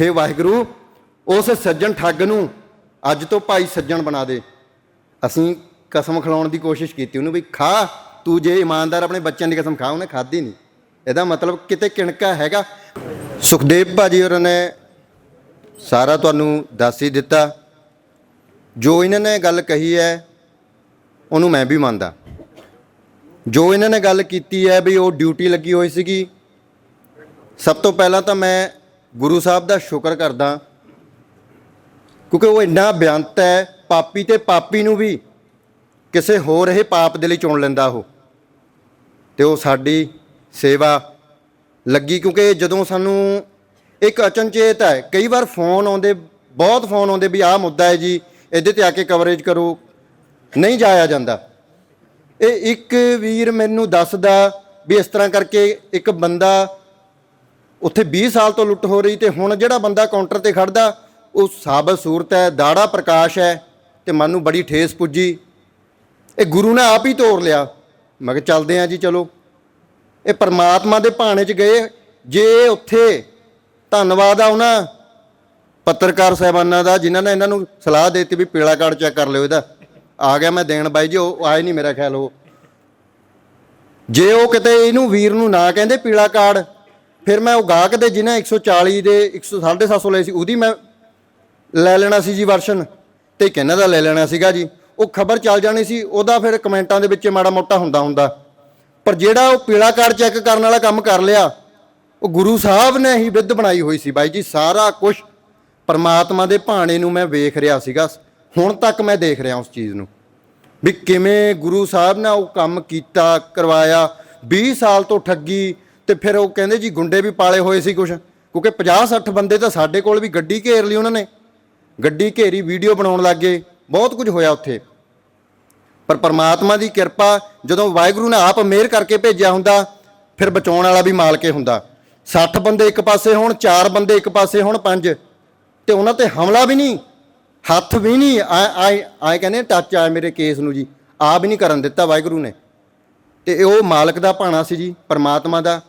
ਹੇ ਵਾਹਿਗੁਰੂ, ਉਸ ਸੱਜਣ ਠੱਗ ਨੂੰ ਅੱਜ ਤੋਂ ਭਾਈ ਸੱਜਣ ਬਣਾ ਦੇ। ਅਸੀਂ ਕਸਮ ਖਿਲਾਉਣ ਦੀ ਕੋਸ਼ਿਸ਼ ਕੀਤੀ, ਉਹਨੂੰ ਵੀ ਖਾ, ਤੂੰ ਜੇ ਇਮਾਨਦਾਰ ਆਪਣੇ ਬੱਚਿਆਂ ਦੀ ਕਸਮ ਖਾ, ਉਹਨੇ ਖਾਧੀ ਨਹੀਂ। ਇਹਦਾ ਮਤਲਬ ਕਿਤੇ ਕਿਣਕਾ ਹੈਗਾ। ਸੁਖਦੇਵ ਭਾਜੀ ਹੋਰਾਂ ਨੇ ਸਾਰਾ ਤੁਹਾਨੂੰ ਦੱਸ ਹੀ ਦਿੱਤਾ। ਜੋ ਇਹਨਾਂ ਨੇ ਗੱਲ ਕਹੀ ਹੈ, ਉਹਨੂੰ ਮੈਂ ਵੀ ਮੰਨਦਾ। ਜੋ ਇਹਨਾਂ ਨੇ ਗੱਲ ਕੀਤੀ ਹੈ ਵੀ ਉਹ ਡਿਊਟੀ ਲੱਗੀ ਹੋਈ ਸੀਗੀ, ਸਭ ਤੋਂ ਪਹਿਲਾਂ ਤਾਂ ਮੈਂ ਗੁਰੂ ਸਾਹਿਬ ਦਾ ਸ਼ੁਕਰ ਕਰਦਾ। ਕਿਉਂਕਿ ਉਹ ਇੰਨਾ ਬਿਆੰਤ ਹੈ, ਪਾਪੀ ਤੇ ਪਾਪੀ ਨੂੰ ਵੀ ਕਿਸੇ ਹੋਰ ਇਹ ਪਾਪ ਦੇ ਲਈ ਚੁਣ ਲੈਂਦਾ ਉਹ। ਤੇ ਉਹ ਸਾਡੀ ਸੇਵਾ ਲੱਗੀ ਕਿਉਂਕਿ ਜਦੋਂ ਸਾਨੂੰ ਇੱਕ ਅਚਨਚੇਤ ਹੈ, ਕਈ ਵਾਰ ਫੋਨ ਆਉਂਦੇ, ਬਹੁਤ ਫੋਨ ਆਉਂਦੇ ਵੀ ਆਹ ਮੁੱਦਾ ਹੈ ਜੀ, ਇਹਦੇ ਤੇ ਆ ਕੇ ਕਵਰੇਜ ਕਰੋ, ਨਹੀਂ ਜਾਇਆ ਜਾਂਦਾ। ਇਹ ਇੱਕ ਵੀਰ ਮੈਨੂੰ ਦੱਸਦਾ ਵੀ ਇਸ ਤਰ੍ਹਾਂ ਕਰਕੇ ਇੱਕ ਬੰਦਾ ਉੱਥੇ 20 ਸਾਲ ਤੋਂ ਲੁੱਟ ਹੋ ਰਹੀ ਤੇ ਹੁਣ ਜਿਹੜਾ ਬੰਦਾ ਕਾਊਂਟਰ ਤੇ ਖੜਦਾ, ਉਹ ਸਾਬਤ ਸੂਰਤ ਹੈ, ਦਾੜਾ ਪ੍ਰਕਾਸ਼ ਹੈ ਤੇ ਮਨ ਨੂੰ ਬੜੀ ਠੇਸ ਪੁੱਜੀ। ਇਹ ਗੁਰੂ ਨੇ ਆਪ ਹੀ ਤੋੜ ਲਿਆ। ਮੈਂ ਕਿਹਾ ਚੱਲਦੇ ਆ ਜੀ, ਚਲੋ। ਇਹ ਪਰਮਾਤਮਾ ਦੇ ਭਾਣੇ 'ਚ ਗਏ। ਜੇ ਉੱਥੇ ਧੰਨਵਾਦ ਆ ਉਹਨਾਂ ਪੱਤਰਕਾਰ ਸਾਹਿਬਾਨਾਂ ਦਾ, ਜਿਨ੍ਹਾਂ ਨੇ ਇਹਨਾਂ ਨੂੰ ਸਲਾਹ ਦਿੱਤੀ ਵੀ ਪੀਲਾ ਕਾਰਡ ਚੈੱਕ ਕਰ ਲਿਓ ਇਹਦਾ। ਆ ਗਿਆ ਮੈਂ ਦੇਣ ਬਾਈ ਜੀ, ਉਹ ਆਏ ਨਹੀਂ ਮੇਰਾ ਖਿਆਲ ਉਹ। ਜੇ ਉਹ ਕਿਤੇ ਇਹਨੂੰ ਵੀਰ ਨੂੰ ਨਾ ਕਹਿੰਦੇ ਪੀਲਾ ਕਾਰਡ ਫਿਰ ਮੈਂ ਉਹ ਗਾਹਕ ਦੇ ਜਿਹਨੇ 140 ਦੇ 100 ਲਏ ਸੀ, ਉਹਦੀ ਮੈਂ ਲੈ ਲੈਣਾ ਸੀ ਜੀ ਵਰਸ਼ਨ ਤੇ ਕਿਹਨਾਂ ਦਾ ਲੈ ਲੈਣਾ ਸੀਗਾ ਜੀ। ਉਹ ਖਬਰ ਚੱਲ ਜਾਣੀ ਸੀ, ਉਹਦਾ ਫਿਰ ਕਮੈਂਟਾਂ ਦੇ ਵਿੱਚ ਮਾੜਾ ਮੋਟਾ ਹੁੰਦਾ ਹੁੰਦਾ। ਪਰ ਜਿਹੜਾ ਉਹ ਪੀਲਾ ਕਾਰਡ ਚੈੱਕ ਕਰਨ ਵਾਲਾ ਕੰਮ ਕਰ ਲਿਆ, ਉਹ ਗੁਰੂ ਸਾਹਿਬ ਨੇ ਹੀ ਵਿਧ ਬਣਾਈ ਹੋਈ ਸੀ ਬਾਈ ਜੀ, ਸਾਰਾ ਕੁਝ ਪਰਮਾਤਮਾ ਦੇ ਭਾਣੇ ਨੂੰ ਮੈਂ ਵੇਖ ਰਿਹਾ ਸੀਗਾ। ਹੁਣ ਤੱਕ ਮੈਂ ਦੇਖ ਰਿਹਾ ਉਸ ਚੀਜ਼ ਨੂੰ। ਵੀ ਕਿਵੇਂ ਗੁਰੂ ਸਾਹਿਬ ਨੇ ਉਹ ਕੰਮ ਕੀਤਾ, ਕਰਵਾਇਆ 20 ਸਾਲ ਤੋਂ ਠੱਗੀ ਤੇ ਫਿਰ ਉਹ ਕਹਿੰਦੇ ਜੀ ਗੁੰਡੇ ਵੀ ਪਾਲੇ ਹੋਏ ਸੀ ਕੁਝ ਕਿਉਂਕਿ 50 60 ਬੰਦੇ ਤਾਂ ਸਾਡੇ ਕੋਲ ਵੀ ਗੱਡੀ ਘੇਰ ਲਈ ਉਹਨਾਂ ਨੇ। ਗੱਡੀ ਘੇਰੀ, ਵੀਡੀਓ ਬਣਾਉਣ ਲੱਗ ਗਏ। ਬਹੁਤ ਕੁਝ ਹੋਇਆ ਉੱਥੇ। ਪਰ ਪਰਮਾਤਮਾ ਦੀ ਕਿਰਪਾ, ਜਦੋਂ ਵਾਹਿਗੁਰੂ ਨੇ ਆਪ ਮਿਹਰ ਕਰਕੇ ਭੇਜਿਆ ਹੁੰਦਾ, ਫਿਰ ਬਚਾਉਣ ਵਾਲਾ ਵੀ ਮਾਲਕੇ ਹੁੰਦਾ। 60 ਬੰਦੇ ਇੱਕ ਪਾਸੇ ਹੋਣ 4 ਬੰਦੇ ਇੱਕ ਪਾਸੇ ਹੋਣ 5 ਤੇ ਉਹਨਾਂ ਤੇ ਹਮਲਾ ਵੀ ਨਹੀਂ, ਹੱਥ ਵੀ ਨਹੀਂ ਆਏ ਆਏ ਆਏ ਕਹਿੰਦੇ ਟੱਚ ਆਇਆ ਮੇਰੇ ਕੇਸ ਨੂੰ ਜੀ। ਆ ਵੀ ਨਹੀਂ ਕਰਨ ਦਿੱਤਾ ਵਾਹਿਗੁਰੂ ਨੇ। ਤੇ ਉਹ ਮਾਲਕ ਦਾ ਭਾਣਾ ਸੀ ਜੀ, ਪਰਮਾਤਮਾ ਦਾ।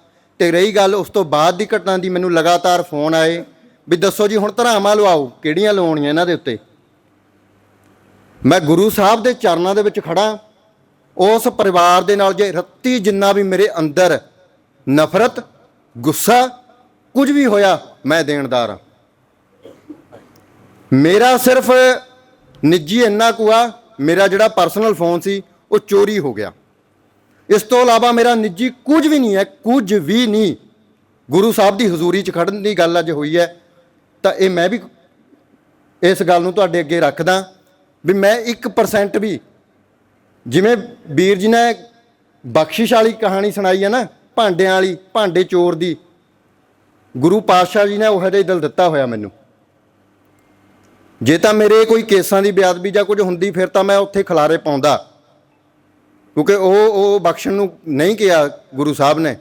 ਤੇ ਰਹੀ ਗੱਲ, ਉਸ ਤੋਂ ਬਾਅਦ ਦੀ ਘਟਨਾ ਦੀ ਮੈਨੂੰ ਲਗਾਤਾਰ ਫੋਨ ਆਏ ਵੀ ਦੱਸੋ ਜੀ, ਹੁਣ ਧਰਾਵਾਂ ਲਵਾਓ, ਕਿਹੜੀਆਂ ਲਵਾਉਣੀਆਂ ਇਹਨਾਂ ਦੇ ਉੱਤੇ? ਮੈਂ ਗੁਰੂ ਸਾਹਿਬ ਦੇ ਚਰਨਾਂ ਦੇ ਵਿੱਚ ਖੜਾ ਉਸ ਪਰਿਵਾਰ ਦੇ ਨਾਲ ਜੇ ਰੱਤੀ ਜਿੰਨਾ ਵੀ ਮੇਰੇ ਅੰਦਰ ਨਫ਼ਰਤ, ਗੁੱਸਾ, ਕੁਝ ਵੀ ਹੋਇਆ, ਮੈਂ ਦੇਣਦਾਰ ਹਾਂ। ਮੇਰਾ ਸਿਰਫ ਨਿੱਜੀ ਇੰਨਾ ਕੁਆ ਮੇਰਾ ਜਿਹੜਾ ਪਰਸਨਲ ਫੋਨ ਸੀ, ਉਹ ਚੋਰੀ ਹੋ ਗਿਆ। ਇਸ ਤੋਂ ਇਲਾਵਾ ਮੇਰਾ ਨਿੱਜੀ ਕੁਝ ਵੀ ਨਹੀਂ ਹੈ, ਕੁਝ ਵੀ ਨਹੀਂ। ਗੁਰੂ ਸਾਹਿਬ ਦੀ ਹਜ਼ੂਰੀ 'ਚ ਖੜਨ ਦੀ ਗੱਲ ਅੱਜ ਹੋਈ ਹੈ, ਤਾਂ ਇਹ ਮੈਂ ਵੀ ਇਸ ਗੱਲ ਨੂੰ ਤੁਹਾਡੇ ਅੱਗੇ ਰੱਖਦਾ ਵੀ ਮੈਂ 1% ਵੀ ਜਿਵੇਂ ਵੀਰ ਜੀ ਨੇ ਬਖਸ਼ਿਸ਼ ਵਾਲੀ ਕਹਾਣੀ ਸੁਣਾਈ ਹੈ ਨਾ, ਭਾਂਡਿਆਂ ਵਾਲੀ, ਭਾਂਡੇ ਚੋਰ ਦੀ, ਗੁਰੂ ਪਾਤਸ਼ਾਹ ਜੀ ਨੇ ਉਹ ਜਿਹਾ ਦਿਲ ਦਿੱਤਾ ਹੋਇਆ ਮੈਨੂੰ। ਜੇ ਤਾਂ ਮੇਰੇ ਕੋਈ ਕੇਸਾਂ ਦੀ ਬਿਆਦਬੀ ਜਾਂ ਕੁਝ ਹੁੰਦੀ, ਫਿਰ ਤਾਂ ਮੈਂ ਉੱਥੇ ਖਲਾਰੇ ਪਾਉਂਦਾ। ਕਿਉਂਕਿ ਉਹ ਉਹ ਬਖਸ਼ਣ ਨੂੰ ਨਹੀਂ ਕਿਹਾ ਗੁਰੂ ਸਾਹਿਬ ਨੇ।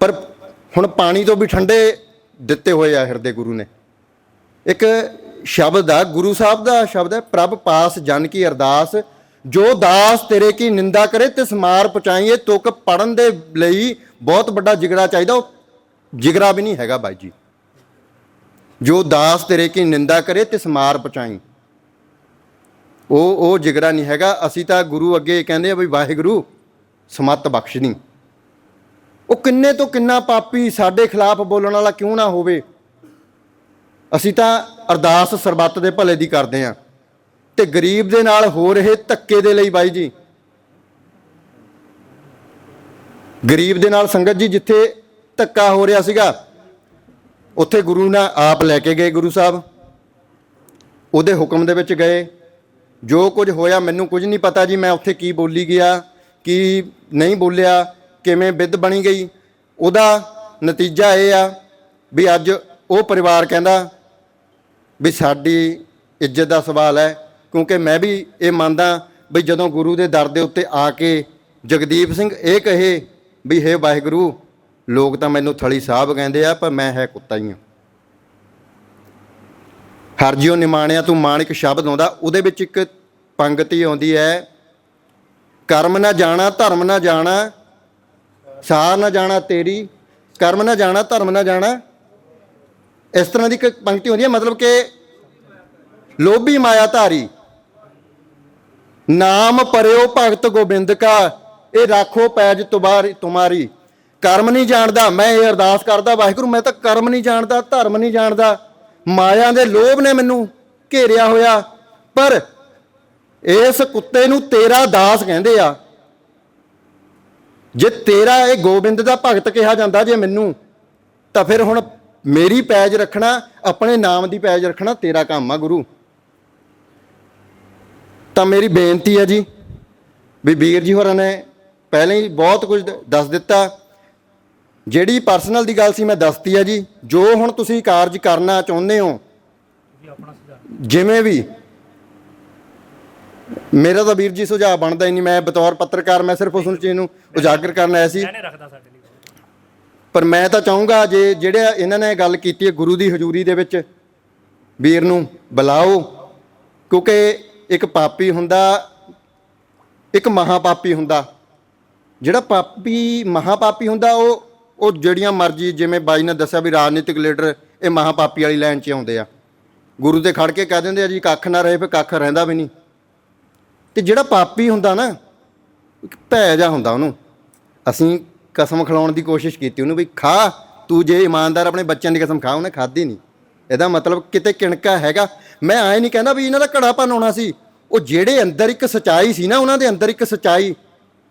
ਪਰ ਹੁਣ ਪਾਣੀ ਤੋਂ ਵੀ ਠੰਡੇ ਦਿੱਤੇ ਹੋਏ ਆ ਹਿਰਦੇ ਗੁਰੂ ਨੇ। ਇੱਕ ਸ਼ਬਦ ਆ, ਗੁਰੂ ਸਾਹਿਬ ਦਾ ਸ਼ਬਦ ਹੈ, ਪ੍ਰਭ ਪਾਸ ਜਨ ਕੀ ਅਰਦਾਸ, ਜੋ ਦਾਸ ਤੇਰੇ ਕੀ ਨਿੰਦਾ ਕਰੇ, ਤਿਸ ਮਾਰ ਪਹੁੰਚਾਈਏ, ਤੁਕ ਪੜਨ ਦੇ ਲਈ ਬਹੁਤ ਵੱਡਾ ਜਿਗਰਾ ਚਾਹੀਦਾ, ਉਹ ਜਿਗਰਾ ਵੀ ਨਹੀਂ ਹੈਗਾ ਬਾਈ ਜੀ। ਜੋ ਦਾਸ ਤੇਰੇ ਕੀ ਨਿੰਦਾ ਕਰੇ, ਤਿਸ ਮਾਰ ਪਹੁੰਚਾਈ। ਉਹ ਉਹ ਜਿਗਰਾ ਨਹੀਂ ਹੈਗਾ। ਅਸੀਂ ਤਾਂ ਗੁਰੂ ਅੱਗੇ ਕਹਿੰਦੇ ਆ ਵੀ ਵਾਹਿਗੁਰੂ, ਸਮੱਤ ਬਖਸ਼ਣੀ ਉਹ ਕਿੰਨੇ ਤੋਂ ਕਿੰਨਾ ਪਾਪੀ ਸਾਡੇ ਖਿਲਾਫ ਬੋਲਣ ਵਾਲਾ ਕਿਉਂ ਨਾ ਹੋਵੇ। ਅਸੀਂ ਤਾਂ ਅਰਦਾਸ ਸਰਬੱਤ ਦੇ ਭਲੇ ਦੀ ਕਰਦੇ ਆਂ ਤੇ ਗਰੀਬ ਦੇ ਨਾਲ ਹੋ ਰਹੇ ਧੱਕੇ ਦੇ ਲਈ ਬਾਈ ਜੀ। ਗਰੀਬ ਦੇ ਨਾਲ ਸੰਗਤ ਜੀ, ਜਿੱਥੇ ਧੱਕਾ ਹੋ ਰਿਹਾ ਸੀਗਾ, ਉੱਥੇ ਗੁਰੂ ਨਾਲ ਆਪ ਲੈ ਕੇ ਗਏ ਗੁਰੂ ਸਾਹਿਬ। ਉਹਦੇ ਹੁਕਮ ਦੇ ਵਿੱਚ ਗਏ। ਜੋ ਕੁਝ ਹੋਇਆ ਮੈਨੂੰ ਕੁਝ ਨਹੀਂ ਪਤਾ ਜੀ, ਮੈਂ ਉੱਥੇ ਕੀ ਬੋਲੀ ਗਿਆ, ਕੀ ਨਹੀਂ ਬੋਲਿਆ, ਕਿਵੇਂ ਵਿਧ ਬਣੀ ਗਈ। ਉਹਦਾ ਨਤੀਜਾ ਇਹ ਆ ਵੀ ਅੱਜ ਉਹ ਪਰਿਵਾਰ ਕਹਿੰਦਾ ਵੀ ਸਾਡੀ ਇੱਜ਼ਤ ਦਾ ਸਵਾਲ ਹੈ, ਕਿਉਂਕਿ ਮੈਂ ਵੀ ਇਹ ਮੰਨਦਾ ਵੀ ਜਦੋਂ ਗੁਰੂ ਦੇ ਦਰ ਦੇ ਉੱਤੇ ਆ ਕੇ ਜਗਦੀਪ ਸਿੰਘ ਇਹ ਕਹੇ ਵੀ ਹੇ ਵਾਹਿਗੁਰੂ, ਲੋਕ ਤਾਂ ਮੈਨੂੰ ਥਲੀ ਸਾਹਿਬ ਕਹਿੰਦੇ ਆ, ਪਰ ਮੈਂ ਹੈ ਕੁੱਤਾ ਹੀ ਹਾਂ। ਹਰ ਨਿਮਾਣਿਆ ਤੂੰ ਮਾਣਿਕ ਸ਼ਬਦ ਆਉਂਦਾ ਉਹਦੇ ਵਿੱਚ ਇੱਕ ਪੰਗਤੀ ਆਉਂਦੀ ਹੈ, ਕਰਮ ਨਾ ਜਾਣਾ, ਧਰਮ ਨਾ ਜਾਣਾ, ਸਾਰ ਨਾ ਜਾਣਾ ਤੇਰੀ, ਕਰਮ ਨਾ ਜਾਣਾ, ਧਰਮ ਨਾ ਜਾਣਾ। ਇਸ ਤਰ੍ਹਾਂ ਦੀ ਇੱਕ ਪੰਕਤੀ ਹੁੰਦੀ ਹੈ, ਮਤਲਬ ਕਿ ਲੋਭੀ ਮਾਇਆ ਧਾਰੀ ਨਾਮ ਪਰਿਓ ਭਗਤ ਗੋਬਿੰਦ ਕਾ ਇਹ ਰਾਖੋ ਪੈਜ ਤੁਮਾਰੀ ਤੁਮਾਰੀ। ਕਰਮ ਨਹੀਂ ਜਾਣਦਾ, ਮੈਂ ਇਹ ਅਰਦਾਸ ਕਰਦਾ, ਵਾਹਿਗੁਰੂ, ਮੈਂ ਤਾਂ ਕਰਮ ਨਹੀਂ ਜਾਣਦਾ, ਧਰਮ ਨਹੀਂ ਜਾਣਦਾ। ਮਾਇਆ ਦੇ ਲੋਭ ਨੇ ਮੈਨੂੰ ਘੇਰਿਆ ਹੋਇਆ। ਪਰ ਇਸ ਕੁੱਤੇ ਨੂੰ ਤੇਰਾ ਦਾਸ ਕਹਿੰਦੇ ਆ। ਜੇ ਤੇਰਾ ਇਹ ਗੋਬਿੰਦ ਦਾ ਭਗਤ ਕਿਹਾ ਜਾਂਦਾ ਜੇ ਮੈਨੂੰ, ਤਾਂ ਫਿਰ ਹੁਣ ਮੇਰੀ ਪੈਜ ਰੱਖਣਾ, ਆਪਣੇ ਨਾਮ ਦੀ ਪੈਜ ਰੱਖਣਾ ਤੇਰਾ ਕੰਮ ਆ ਗੁਰੂ। ਤਾਂ ਮੇਰੀ ਬੇਨਤੀ ਹੈ ਜੀ ਵੀ ਵੀਰ ਜੀ ਹੋਰਾਂ ਨੇ ਪਹਿਲਾਂ ਹੀ ਬਹੁਤ ਕੁਝ ਦੱਸ ਦਿੱਤਾ। ਜਿਹੜੀ ਪਰਸਨਲ ਦੀ ਗੱਲ ਸੀ ਮੈਂ ਦੱਸਤੀ ਹੈ ਜੀ। ਜੋ ਹੁਣ ਤੁਸੀਂ ਕਾਰਜ ਕਰਨਾ ਚਾਹੁੰਦੇ ਹੋ ਜਿਵੇਂ ਵੀ। ਮੇਰਾ ਤਾਂ ਵੀਰ ਜੀ ਸੁਝਾਅ ਬਣਦਾ ਹੀ ਨਹੀਂ। ਮੈਂ ਬਤੌਰ ਪੱਤਰਕਾਰ ਮੈਂ ਸਿਰਫ ਉਸ ਚੀਜ਼ ਨੂੰ ਉਜਾਗਰ ਕਰਨ ਆਇਆ ਸੀ। ਪਰ ਮੈਂ ਤਾਂ ਚਾਹੂੰਗਾ ਜੇ ਜਿਹੜੇ ਇਹਨਾਂ ਨੇ ਗੱਲ ਕੀਤੀ ਹੈ ਗੁਰੂ ਦੀ ਹਜ਼ੂਰੀ ਦੇ ਵਿੱਚ ਵੀਰ ਨੂੰ ਬੁਲਾਓ। ਕਿਉਂਕਿ ਇੱਕ ਪਾਪੀ ਹੁੰਦਾ ਇੱਕ ਮਹਾਪਾਪੀ ਹੁੰਦਾ। ਜਿਹੜਾ ਪਾਪੀ ਮਹਾਪਾਪੀ ਹੁੰਦਾ ਉਹ ਉਹ ਜਿਹੜੀਆਂ ਮਰਜ਼ੀ, ਜਿਵੇਂ ਬਾਈ ਨੇ ਦੱਸਿਆ ਵੀ ਰਾਜਨੀਤਿਕ ਲੀਡਰ ਇਹ ਮਹਾਪਾਪੀ ਵਾਲੀ ਲਾਈਨ 'ਚ ਆਉਂਦੇ ਆ। ਗੁਰੂ ਦੇ ਖੜ ਕੇ ਕਹਿ ਦਿੰਦੇ ਆ ਜੀ, ਕੱਖ ਨਾ ਰਹੇ ਫਿਰ ਕੱਖ ਰਹਿੰਦਾ ਵੀ ਨਹੀਂ। ਤੇ ਜਿਹੜਾ ਪਾਪੀ ਹੁੰਦਾ ਨਾ, ਇੱਕ ਭੈ ਜਾ ਹੁੰਦਾ ਉਹਨੂੰ। ਅਸੀਂ ਕਸਮ ਖਿਲਾਉਣ ਦੀ ਕੋਸ਼ਿਸ਼ ਕੀਤੀ ਉਹਨੂੰ ਵੀ ਖਾ, ਤੂੰ ਜੇ ਇਮਾਨਦਾਰ ਆਪਣੇ ਬੱਚਿਆਂ ਦੀ ਕਸਮ ਖਾ, ਉਹਨੇ ਖਾਧੀ ਨਹੀਂ। ਇਹਦਾ ਮਤਲਬ ਕਿਤੇ ਕਿਣਕਾ ਹੈਗਾ। ਮੈਂ ਆਏ ਨਹੀਂ ਕਹਿੰਦਾ ਵੀ ਇਹਨਾਂ ਦਾ ਘੜਾਪਨ ਹੋਣਾ ਸੀ। ਉਹ ਜਿਹੜੇ ਅੰਦਰ ਇੱਕ ਸਚਾਈ ਸੀ ਨਾ, ਉਹਨਾਂ ਦੇ ਅੰਦਰ ਇੱਕ ਸਚਾਈ।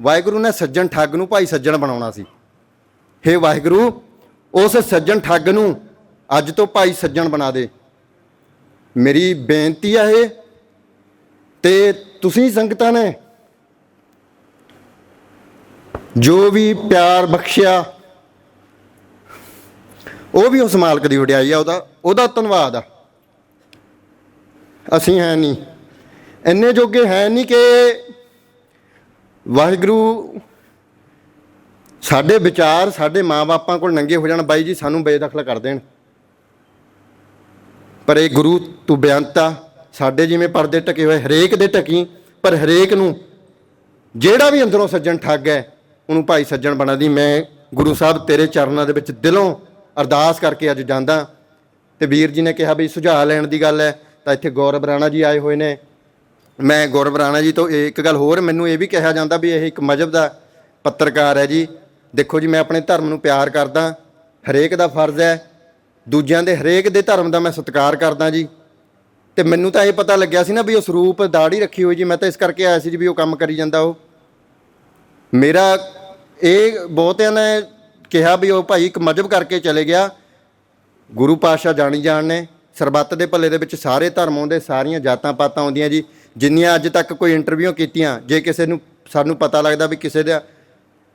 ਵਾਹਿਗੁਰੂ ਨੇ ਸੱਜਣ ਠੱਗ ਨੂੰ ਭਾਈ ਸੱਜਣ ਬਣਾਉਣਾ ਸੀ। ਹੇ ਵਾਹਿਗੁਰੂ, ਉਸ ਸੱਜਣ ਠੱਗ ਨੂੰ ਅੱਜ ਤੋਂ ਭਾਈ ਸੱਜਣ ਬਣਾ ਦੇ। ਮੇਰੀ ਬੇਨਤੀ ਆ ਇਹ, ਤੇ ਤੁਸੀਂ ਸੰਗਤਾਂ ਨੇ ਜੋ ਵੀ ਪਿਆਰ ਬਖਸ਼ਿਆ, ਉਹ ਵੀ ਉਸ ਮਾਲਕ ਦੀ ਵਡਿਆਈ ਆ, ਉਹਦਾ ਉਹਦਾ ਧੰਨਵਾਦ ਆ। ਅਸੀਂ ਹੈ ਨਹੀਂ। ਇੰਨੇ ਜੋਗੇ ਹੈ ਨਹੀਂ ਕਿ ਵਾਹਿਗੁਰੂ ਸਾਡੇ ਵਿਚਾਰ ਸਾਡੇ ਮਾਪੇ ਕੋਲ ਨੰਗੇ ਹੋ ਜਾਣ, ਬਾਈ ਜੀ ਸਾਨੂੰ ਬੇਦਖਲ ਕਰ ਦੇਣ। ਪਰ ਇਹ ਗੁਰੂ ਤੂੰ ਬਿਆਨਤਾ ਸਾਡੇ ਜਿਵੇਂ ਪਰਦੇ ਟਕੇ ਹੋਏ, ਹਰੇਕ ਦੇ ਟਕੀ ਪਰ ਹਰੇਕ ਨੂੰ ਜਿਹੜਾ ਵੀ ਅੰਦਰੋਂ ਸੱਜਣ ਠੱਗ ਹੈ, ਉਹਨੂੰ ਭਾਈ ਸੱਜਣ ਬਣਾ ਦੀ ਮੈਂ ਗੁਰੂ ਸਾਹਿਬ ਤੇਰੇ ਚਰਨਾਂ ਦੇ ਵਿੱਚ ਦਿਲੋਂ ਅਰਦਾਸ ਕਰਕੇ ਅੱਜ ਜਾਂਦਾ। ਤੇ ਵੀਰ ਜੀ ਨੇ ਕਿਹਾ ਵੀ ਸੁਝਾਅ ਲੈਣ ਦੀ ਗੱਲ ਹੈ, ਤਾਂ ਇੱਥੇ ਗੌਰਵ ਰਾਣਾ ਜੀ ਆਏ ਹੋਏ ਨੇ। ਮੈਂ ਗੌਰਵ ਰਾਣਾ ਜੀ ਤੋਂ ਇਹ ਇੱਕ ਗੱਲ ਹੋਰ, ਮੈਨੂੰ ਇਹ ਵੀ ਕਿਹਾ ਜਾਂਦਾ ਵੀ ਇਹ ਇੱਕ ਮਜਬ ਦਾ ਪੱਤਰਕਾਰ ਹੈ ਜੀ। ਦੇਖੋ ਜੀ, ਮੈਂ ਆਪਣੇ ਧਰਮ ਨੂੰ ਪਿਆਰ ਕਰਦਾ, ਹਰੇਕ ਦਾ ਫਰਜ਼ ਹੈ। ਦੂਜਿਆਂ ਦੇ ਹਰੇਕ ਦੇ ਧਰਮ ਦਾ ਮੈਂ ਸਤਿਕਾਰ ਕਰਦਾ ਜੀ। ਤੇ ਮੈਨੂੰ ਤਾਂ ਇਹ ਪਤਾ ਲੱਗਿਆ ਸੀ ਨਾ ਵੀ ਉਹ ਸਰੂਪ ਦਾੜੀ ਰੱਖੀ ਹੋਈ ਜੀ, ਮੈਂ ਤਾਂ ਇਸ ਕਰਕੇ ਆਇਆ ਸੀ ਜੀ ਵੀ ਉਹ ਕੰਮ ਕਰੀ ਜਾਂਦਾ ਉਹ। ਮੇਰਾ ਇਹ ਬਹੁਤਿਆਂ ਨੇ ਕਿਹਾ ਵੀ ਉਹ ਭਾਈ ਇੱਕ ਮਜਬ ਕਰਕੇ ਚਲੇ ਗਿਆ। ਗੁਰੂ ਪਾਤਸ਼ਾਹ ਜਾਣੀ ਜਾਣ ਨੇ। ਸਰਬੱਤ ਦੇ ਭਲੇ ਦੇ ਵਿੱਚ ਸਾਰੇ ਧਰਮ ਆਉਂਦੇ, ਸਾਰੀਆਂ ਜਾਤਾਂ ਪਾਤਾਂ ਆਉਂਦੀਆਂ ਜੀ। ਜਿੰਨੀਆਂ ਅੱਜ ਤੱਕ ਕੋਈ ਇੰਟਰਵਿਊ ਕੀਤੀਆਂ, ਜੇ ਕਿਸੇ ਨੂੰ ਸਾਨੂੰ ਪਤਾ ਲੱਗਦਾ ਵੀ ਕਿਸੇ ਦਾ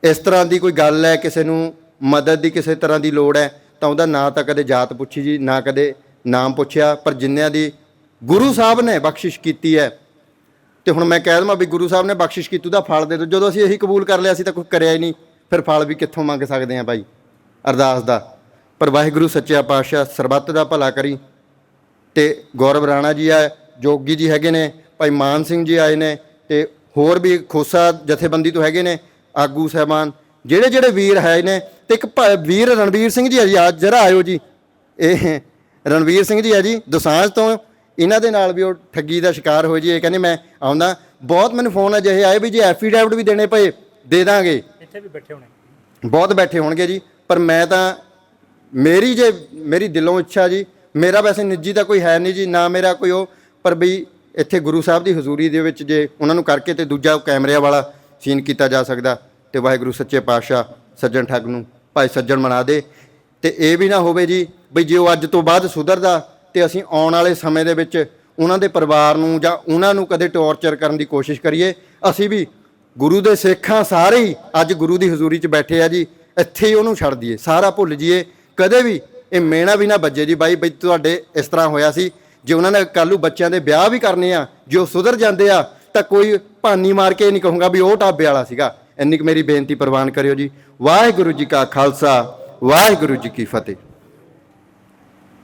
ਇਸ ਤਰ੍ਹਾਂ ਦੀ ਕੋਈ ਗੱਲ ਹੈ, ਕਿਸੇ ਨੂੰ ਮਦਦ ਦੀ ਕਿਸੇ ਤਰ੍ਹਾਂ ਦੀ ਲੋੜ ਹੈ, ਤਾਂ ਉਹਦਾ ਨਾਂ ਤਾਂ ਕਦੇ ਜਾਤ ਪੁੱਛੀ ਜੀ, ਨਾ ਕਦੇ ਨਾਮ ਪੁੱਛਿਆ, ਪਰ ਜਿੰਨਿਆਂ ਦੀ ਗੁਰੂ ਸਾਹਿਬ ਨੇ ਬਖਸ਼ਿਸ਼ ਕੀਤੀ ਹੈ। ਤੇ ਹੁਣ ਮੈਂ ਕਹਿ ਦਵਾਂ ਵੀ ਗੁਰੂ ਸਾਹਿਬ ਨੇ ਬਖਸ਼ਿਸ਼ ਕੀਤੀ, ਉਹਦਾ ਫਲ ਦੇ ਦਿਓ। ਜਦੋਂ ਅਸੀਂ ਇਹੀ ਕਬੂਲ ਕਰ ਲਿਆ, ਅਸੀਂ ਤਾਂ ਕੁਝ ਕਰਿਆ ਹੀ ਨਹੀਂ। ਫਿਰ ਫਲ ਵੀ ਕਿੱਥੋਂ ਮੰਗ ਸਕਦੇ ਹਾਂ ਭਾਈ? ਅਰਦਾਸ ਦਾ। ਪਰ ਵਾਹਿਗੁਰੂ ਸੱਚਿਆ ਪਾਤਸ਼ਾਹ, ਸਰਬੱਤ ਦਾ ਭਲਾ ਕਰੀ। ਤੇ ਗੌਰਵ ਰਾਣਾ ਜੀ ਆ ਜੋਗੀ ਜੀ ਹੈਗੇ ਨੇ, ਭਾਈ ਮਾਨ ਸਿੰਘ ਜੀ ਆਏ ਨੇ, ਤੇ ਹੋਰ ਵੀ ਖੋਸਾ ਜਥੇਬੰਦੀ ਤੋਂ ਹੈਗੇ ਨੇ ਆਗੂ ਸਹਿਬਾਨ ਜਿਹੜੇ ਜਿਹੜੇ ਵੀਰ ਹੈ ਨੇ ਤੇ ਇੱਕ ਵੀਰ ਰਣਵੀਰ ਸਿੰਘ ਜੀ ਆ ਜੀ ਅੱਜ ਜਰਾ ਆਇਓ ਜੀ। ਇਹ ਰਣਵੀਰ ਸਿੰਘ ਜੀ ਆ ਜੀ ਦੁਸਾਂਝ ਤੋਂ। ਇਹਨਾਂ ਦੇ ਨਾਲ ਵੀ ਉਹ ਠੱਗੀ ਦਾ ਸ਼ਿਕਾਰ ਹੋਏ ਜੀ ਇਹ ਕਹਿੰਦੇ ਮੈਂ ਆਉਂਦਾ। ਬਹੁਤ ਮੈਨੂੰ ਫੋਨ ਅਜਿਹੇ ਆਏ ਵੀ ਜੇ ਐਫੀਡੈਵਿਟ ਵੀ ਦੇਣੇ ਪਏ ਦੇ ਦਾਂਗੇ। ਇੱਥੇ ਵੀ ਬੈਠੇ ਹੋਣੇ। ਬਹੁਤ ਬੈਠੇ ਹੋਣਗੇ ਜੀ ਪਰ ਮੈਂ ਤਾਂ ਮੇਰੀ ਜੇ ਮੇਰੀ ਦਿਲੋਂ ਇੱਛਾ ਜੀ ਮੇਰਾ ਵੈਸੇ ਨਿੱਜੀ ਤਾਂ ਕੋਈ ਹੈ ਨਹੀਂ ਜੀ ਨਾ ਮੇਰਾ ਕੋਈ ਉਹ ਪਰ ਵੀ ਇੱਥੇ ਗੁਰੂ ਸਾਹਿਬ ਦੀ ਹਜ਼ੂਰੀ ਦੇ ਵਿੱਚ ਜੇ ਉਹਨਾਂ ਨੂੰ ਕਰਕੇ ਤੇ ਦੂਜਾ ਕੈਮਰਿਆਂ ਵਾਲਾ ਸੀਨ ਕੀਤਾ ਜਾ ਸਕਦਾ। ਤੇ ਵਾਹਿਗੁਰੂ ਸੱਚੇ ਪਾਤਸ਼ਾਹ ਸੱਜਣ ਠੱਗ ਨੂੰ ਭਾਈ ਸੱਜਣ ਬਣਾ ਦੇ। ਤੇ ਇਹ ਵੀ ਨਾ ਹੋਵੇ ਜੀ ਬਈ ਜੇ ਉਹ ਅੱਜ ਤੋਂ ਬਾਅਦ ਸੁਧਰਦਾ ਤੇ ਅਸੀਂ ਆਉਣ ਵਾਲੇ ਸਮੇਂ ਦੇ ਵਿੱਚ ਉਹਨਾਂ ਦੇ ਪਰਿਵਾਰ ਨੂੰ ਜਾਂ ਉਹਨਾਂ ਨੂੰ ਕਦੇ ਟੌਰਚਰ ਕਰਨ ਦੀ ਕੋਸ਼ਿਸ਼ ਕਰੀਏ, ਅਸੀਂ ਵੀ ਗੁਰੂ ਦੇ ਸਿੱਖਾਂ ਸਾਰੇ ਹੀ ਅੱਜ ਗੁਰੂ ਦੀ ਹਜ਼ੂਰੀ 'ਚ ਬੈਠੇ ਆ ਜੀ, ਇੱਥੇ ਹੀ ਉਹਨੂੰ ਛੱਡ ਦਈਏ, ਸਾਰਾ ਭੁੱਲ ਜੀਏ ਕਦੇ ਵੀ ਇਹ ਮੇਣਾ ਵੀ ਨਾ ਵੱਜੇ ਜੀ ਬਾਈ, ਬਈ ਤੁਹਾਡੇ ਇਸ ਤਰ੍ਹਾਂ ਹੋਇਆ ਸੀ, ਜੇ ਉਹਨਾਂ ਨੇ ਕੱਲ੍ਹ ਨੂੰ ਬੱਚਿਆਂ ਦੇ ਵਿਆਹ ਵੀ ਕਰਨੇ ਆ, ਜੇ ਉਹ ਸੁਧਰ ਜਾਂਦੇ ਆ, ਤਾਂ ਕੋਈ ਭਾਨੀ ਮਾਰ ਕੇ ਨਹੀਂ ਕਹੂੰਗਾ ਵੀ ਉਹ ਢਾਬੇ ਵਾਲਾ ਸੀਗਾ। ਇੰਨੀ ਕੁ ਮੇਰੀ ਬੇਨਤੀ ਪ੍ਰਵਾਨ ਕਰਿਓ ਜੀ। ਵਾਹਿਗੁਰੂ ਜੀ ਕਾ ਖਾਲਸਾ, ਵਾਹਿਗੁਰੂ ਜੀ ਕੀ ਫਤਿਹ।